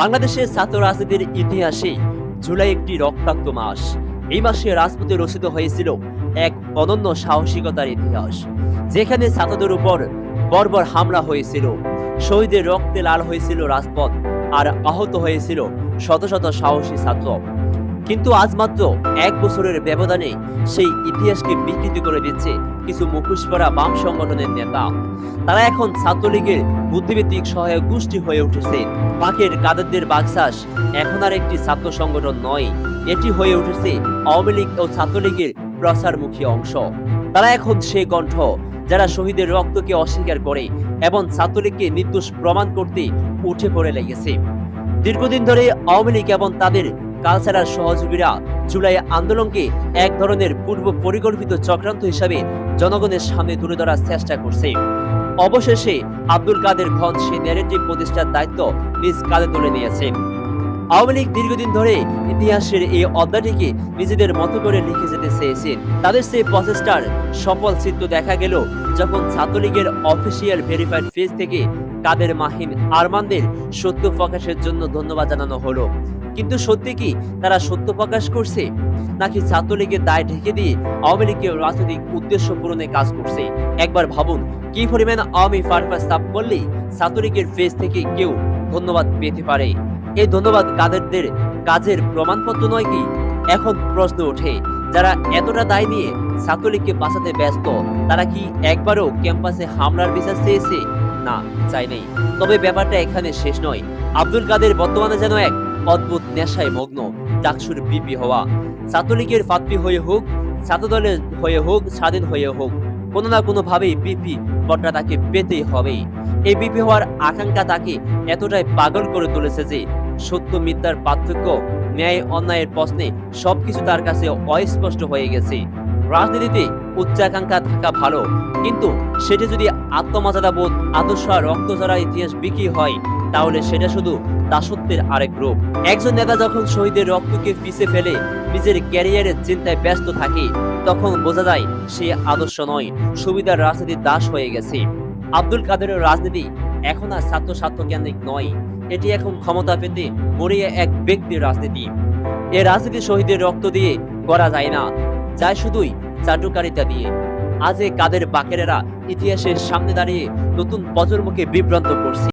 বাংলাদেশের ছাত্র রাজনীতির ইতিহাসে জুলাই একটি রক্তাক্ত মাস। এই মাসে রাজপথে রচিত হয়েছিল এক অনন্য সাহসিকতার ইতিহাস, যেখানে ছাত্রদের উপর বর্বর হামলা হয়েছিল, শহীদের রক্তে লাল হয়েছিল রাজপথ, আর আহত হয়েছিল শত শত সাহসী ছাত্র। কিন্তু আজ মাত্র এক বছরের ব্যবধানে সেই ইতিহাসকে বিকৃতি করে দিচ্ছে কিছু মুখোশ পরা বাম সংগঠনের নেতা। তারা এখন ছাত্রলীগের বুদ্ধিভিত্তিক সহায়ক গোষ্ঠী হয়ে উঠেছে। পাকের কাদেরদের বাগসাস এখন আর একটি ছাত্র সংগঠন নয়, এটি হয়ে উঠেছে আওয়ামী লীগ ও ছাত্রলীগের প্রচারমুখী অংশ। তারা এখন সে কণ্ঠ যারা শহীদের রক্তকে অস্বীকার করে এবং ছাত্রলীগকে নির্দোষ প্রমাণ করতে উঠে পড়ে লেগেছে। দীর্ঘদিন ধরে আওয়ামী লীগ এবং তাদের কালচারাল সহযোগীরা জুলাই আন্দোলনকে এক ধরনের পূর্ব পরিকল্পিত চক্রান্ত হিসাবে জনগণের সামনে তুলে ধরার চেষ্টা করছে। অবশেষে আব্দুল কাদের খন সে ন্যারেটিভ প্রতিষ্ঠার দায়িত্ব নিজ কাঁধে তুলে নিয়েছে। আওয়ামী লীগ দীর্ঘদিন ধরে ইতিহাসের এই অধ্যায়টিকে নিজেদের মতো করে লিখে যেতে চেয়েছে। তাদের সেই প্রচেষ্টার সফল চিত্র দেখা গেল যখন ছাত্রলীগের অফিসিয়াল ভেরিফাইড পেজ থেকে কাদের মাহিন আরমানদের সত্য প্রকাশের জন্য ধন্যবাদ জানানো হলো। কিন্তু সত্যি কি তারা সত্য প্রকাশ করছে? নাকি ছাত্রলীগের দায় ঢেকে দিয়ে আওয়ামী লীগের রাজনৈতিক উদ্দেশ্য পূরণে কাজ করছে? একবার ভাবুন, কি পরিমাণ আওয়ামী পারপাস তাপ করলেই ছাত্রলীগের ফেজ থেকে কেউ ধন্যবাদ পেতে পারে? এই ধন্যবাদ কাদেরদের, কাজের প্রমাণপত্র নয় কি? এখন প্রশ্ন ওঠে, যারা এতটা দায় নিয়ে ছাত্রলীগকে বাঁচাতে ব্যস্ত, তারা কি একবারও ক্যাম্পাসে হামলার বিচার চেয়েছে? না, চাই নাই। তবে ব্যাপারটা এখানে শেষ নয়। আব্দুল কাদের বর্তমানে যেন এক অদ্ভুত নেশায় মগ্ন ডাকসুর বিপি হওয়া। ছাত্রলীগের ফাতপি হয়ে হোক, ছাত্রদলের হয়ে হোক, স্বাধীন হয়ে হোক, কোনো না কোনো ভাবেই বিপি পটটা তাকে পেতেই হবে এই বিপি হওয়ার আকাঙ্ক্ষা তাকে এতটাই পাগল করে তুলেছে যে সত্য মিথ্যার পার্থক্য, ন্যায় অন্যায়ের প্রশ্নে সবকিছু তার কাছে অস্পষ্ট হয়ে গেছে। রাজনীতিতে উচ্চাকাঙ্ক্ষা থাকা ভালো, কিন্তু সেটি যদি আত্মমর্যাদা বোধ, আদর্শ আর ঝরা ইতিহাস বিক্রি হয়, তাহলে সেটা শুধু দাসত্বের আরেক রূপ। একজন নেতা যখন শহীদের রক্তকে পিছে ফেলে নিজের ক্যারিয়ারের চিন্তায় ব্যস্ত থাকে, তখন বোঝা যায় সে আদর্শ নয়, সুবিধার রাজনীতির দাস হয়ে গেছে। আব্দুল কাদেরের রাজনীতি এখন আর ছাত্র স্বার্থ কেন্দ্রিক নয়। এটি এখন ক্ষমতা পেতে মরিয়া এক ব্যক্তির রাজনীতি। এ রাজনীতি শহীদের রক্ত দিয়ে করা যায় না, যায় শুধুই চাটুকারিতা দিয়ে। আজ এ কাদের বাকেরা ইতিহাসের সামনে দাঁড়িয়ে নতুন প্রজন্মকে বিভ্রান্ত করছে।